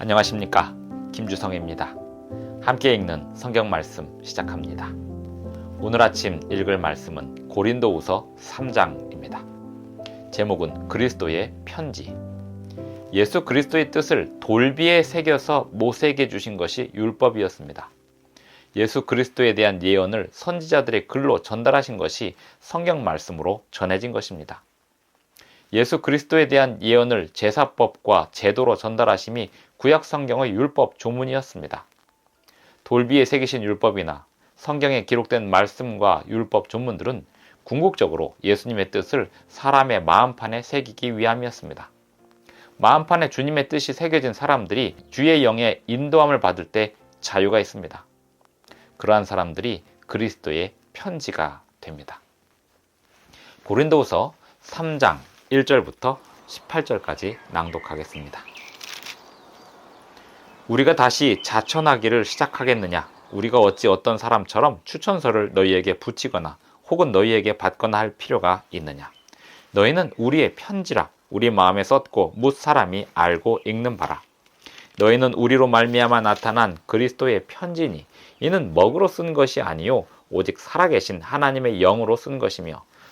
안녕하십니까. 김주성입니다. 함께 읽는 성경 말씀 시작합니다. 오늘 아침 읽을 말씀은 고린도후서 3장입니다. 제목은 그리스도의 편지. 예수 그리스도의 뜻을 돌비에 새겨서 모세에게 주신 것이 율법이었습니다. 예수 그리스도에 대한 예언을 선지자들의 글로 전달하신 것이 성경 말씀으로 전해진 것입니다. 예수 그리스도에 대한 예언을 제사법과 제도로 전달하심이 구약 성경의 율법 조문이었습니다. 돌비에 새기신 율법이나 성경에 기록된 말씀과 율법 조문들은 궁극적으로 예수님의 뜻을 사람의 마음판에 새기기 위함이었습니다. 마음판에 주님의 뜻이 새겨진 사람들이 주의 영의 인도함을 받을 때 자유가 있습니다. 그러한 사람들이 그리스도의 편지가 됩니다. 고린도후서 3장 1절부터 18절까지 낭독하겠습니다. 우리가 다시 자천하기를 시작하겠느냐? 우리가 어찌 어떤 사람처럼 추천서를 너희에게 붙이거나 혹은 너희에게 받거나 할 필요가 있느냐? 너희는 우리의 편지라 우리 마음에 썼고 뭇 사람이 알고 읽는 바라. 너희는 우리로 말미암아 나타난 그리스도의 편지니 이는 먹으로 쓴 것이 아니요 오직 살아계신 하나님의 영으로 쓴 것이며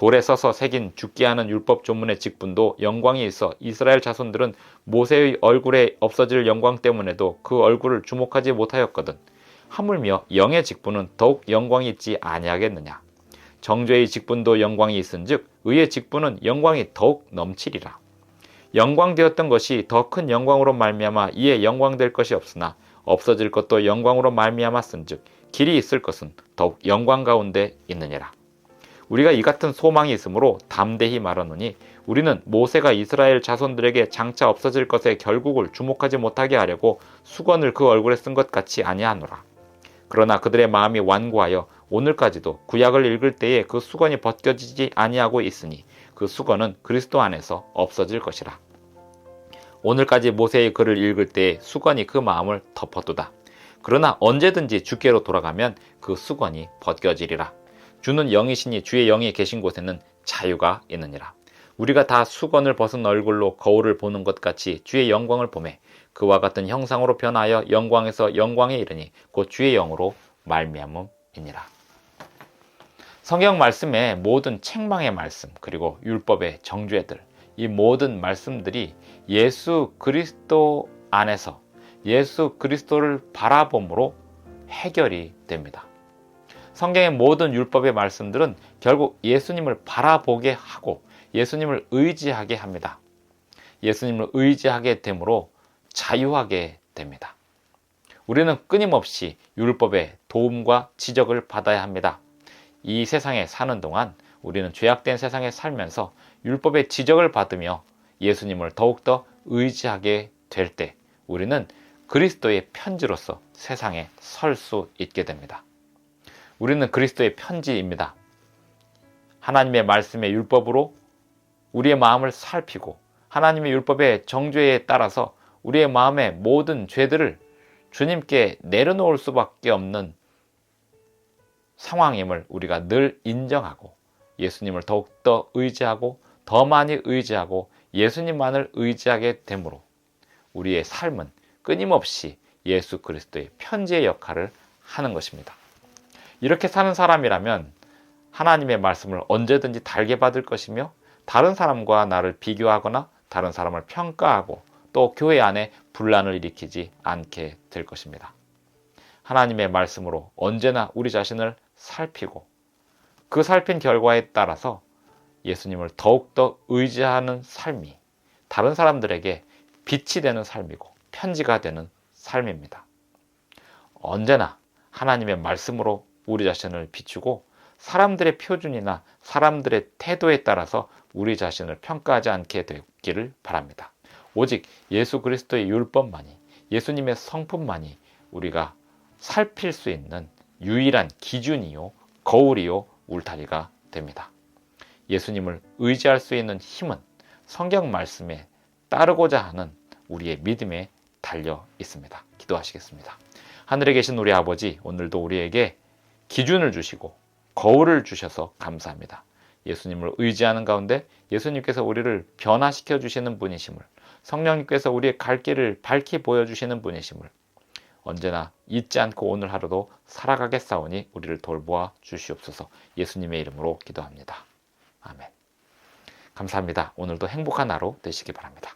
돌에 써서 새긴 죽게 하는 율법 조문의 직분도 영광이 있어 이스라엘 자손들은 모세의 얼굴에 없어질 영광 때문에도 그 얼굴을 주목하지 못하였거든. 하물며 영의 직분은 더욱 영광이 있지 아니하겠느냐. 정죄의 직분도 영광이 있은즉 의의 직분은 영광이 더욱 넘치리라. 영광되었던 것이 더 큰 영광으로 말미암아 이에 영광될 것이 없으나 없어질 것도 영광으로 말미암았은즉 길이 있을 것은 더욱 영광 가운데 있느니라. 우리가 이 같은 소망이 있으므로 담대히 말하노니 우리는 모세가 이스라엘 자손들에게 장차 없어질 것의 결국을 주목하지 못하게 하려고 수건을 그 얼굴에 쓴 것 같이 아니하노라. 그러나 그들의 마음이 완고하여 오늘까지도 구약을 읽을 때에 그 수건이 벗겨지지 아니하고 있으니 그 수건은 그리스도 안에서 없어질 것이라. 오늘까지 모세의 글을 읽을 때에 수건이 그 마음을 덮어두다. 그러나 언제든지 주께로 돌아가면 그 수건이 벗겨지리라. 주는 영이시니 주의 영이 계신 곳에는 자유가 있느니라. 우리가 다 수건을 벗은 얼굴로 거울을 보는 것 같이 주의 영광을 보매 그와 같은 형상으로 변하여 영광에서 영광에 이르니 곧 주의 영으로 말미암음이니라. 성경 말씀의 모든 책망의 말씀 그리고 율법의 정죄들 이 모든 말씀들이 예수 그리스도 안에서 예수 그리스도를 바라봄으로 해결이 됩니다. 성경의 모든 율법의 말씀들은 결국 예수님을 바라보게 하고 예수님을 의지하게 합니다. 예수님을 의지하게 되므로 자유하게 됩니다. 우리는 끊임없이 율법의 도움과 지적을 받아야 합니다. 이 세상에 사는 동안 우리는 죄악된 세상에 살면서 율법의 지적을 받으며 예수님을 더욱더 의지하게 될 때 우리는 그리스도의 편지로서 세상에 설 수 있게 됩니다. 우리는 그리스도의 편지입니다. 하나님의 말씀의 율법으로 우리의 마음을 살피고 하나님의 율법의 정죄에 따라서 우리의 마음의 모든 죄들을 주님께 내려놓을 수밖에 없는 상황임을 우리가 늘 인정하고 예수님을 더욱더 의지하고 더 많이 의지하고 예수님만을 의지하게 되므로 우리의 삶은 끊임없이 예수 그리스도의 편지의 역할을 하는 것입니다. 이렇게 사는 사람이라면 하나님의 말씀을 언제든지 달게 받을 것이며 다른 사람과 나를 비교하거나 다른 사람을 평가하고 또 교회 안에 분란을 일으키지 않게 될 것입니다. 하나님의 말씀으로 언제나 우리 자신을 살피고 그 살핀 결과에 따라서 예수님을 더욱더 의지하는 삶이 다른 사람들에게 빛이 되는 삶이고 편지가 되는 삶입니다. 언제나 하나님의 말씀으로 우리 자신을 비추고 사람들의 표준이나 사람들의 태도에 따라서 우리 자신을 평가하지 않게 되기를 바랍니다. 오직 예수 그리스도의 율법만이 예수님의 성품만이 우리가 살필 수 있는 유일한 기준이요, 거울이요, 울타리가 됩니다. 예수님을 의지할 수 있는 힘은 성경 말씀에 따르고자 하는 우리의 믿음에 달려 있습니다. 기도하시겠습니다. 하늘에 계신 우리 아버지, 오늘도 우리에게 기준을 주시고 거울을 주셔서 감사합니다. 예수님을 의지하는 가운데 예수님께서 우리를 변화시켜 주시는 분이심을 성령님께서 우리의 갈 길을 밝히 보여주시는 분이심을 언제나 잊지 않고 오늘 하루도 살아가겠사오니 우리를 돌보아 주시옵소서 예수님의 이름으로 기도합니다. 아멘. 감사합니다. 오늘도 행복한 하루 되시기 바랍니다.